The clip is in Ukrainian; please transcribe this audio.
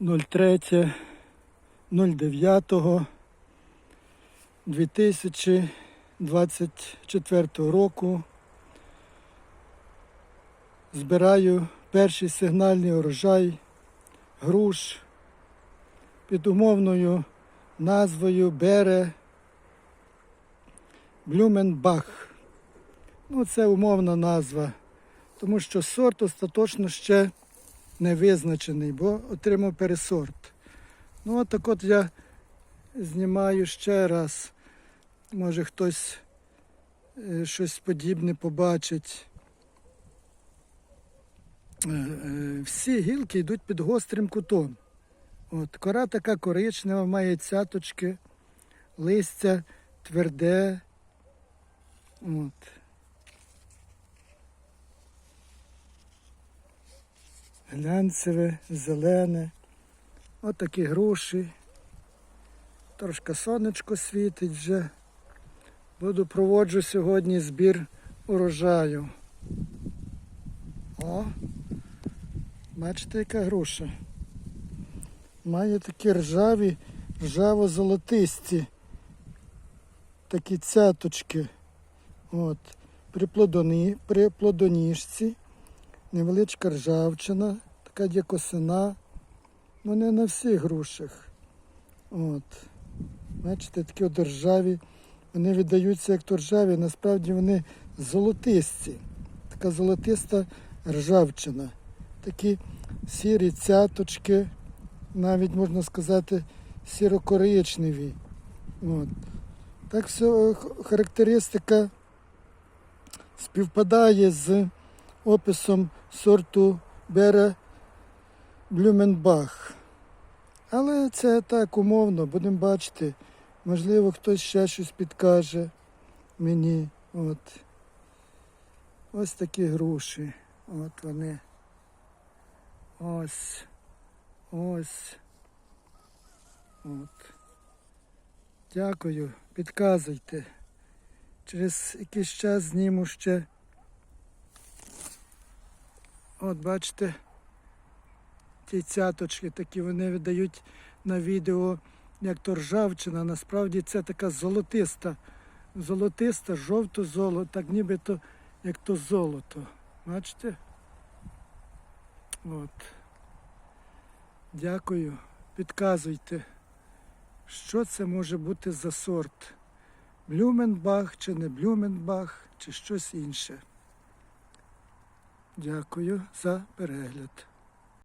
03 09 2024 року. Збираю перший сигнальний урожай груш під умовною назвою Бере Блюменбах. Ну, це умовна назва, тому що сорт остаточно ще не визначений, бо отримав пересорт. Ну, от так от я знімаю ще раз. Може хтось е, щось подібне побачить. Е, е, Всі гілки йдуть під гострим кутом. От, кора така коричнева, має цяточки, листя тверде. От. Глянцеве, зелене. От такі груші. Трошки сонечко світить вже. Буду проводжу сьогодні збір урожаю. О, бачите, яка груша. Має такі ржаві, ржаво-золотисті такі цяточки. От. При, плодоні, при плодоніжці невеличка ржавчина, така дякосина. Ну не на всіх грушах. От. Бачите, такі от ржаві. Вони віддаються як то ржаві, насправді вони золотисті. Така золотиста ржавчина. Такі сірі цяточки, навіть можна сказати, сіро-коричневі. От. Так все характеристика співпадає з описом сорту Бера Блюменбах. Але це так умовно, будемо бачити. Можливо, хтось ще щось підкаже мені. От. Ось такі груші. От вони. Ось. Ось. От. Дякую. Підказуйте. Через якийсь час зніму ще. От бачите, ті цяточки такі вони видають на відео як то ржавчина. Насправді це така золотиста, золотиста, жовто золото, так нібито як то золото. Бачите? От. Дякую. Підказуйте, що це може бути за сорт. Блюменбах чи не Блюменбах, чи щось інше. Дякую за перегляд.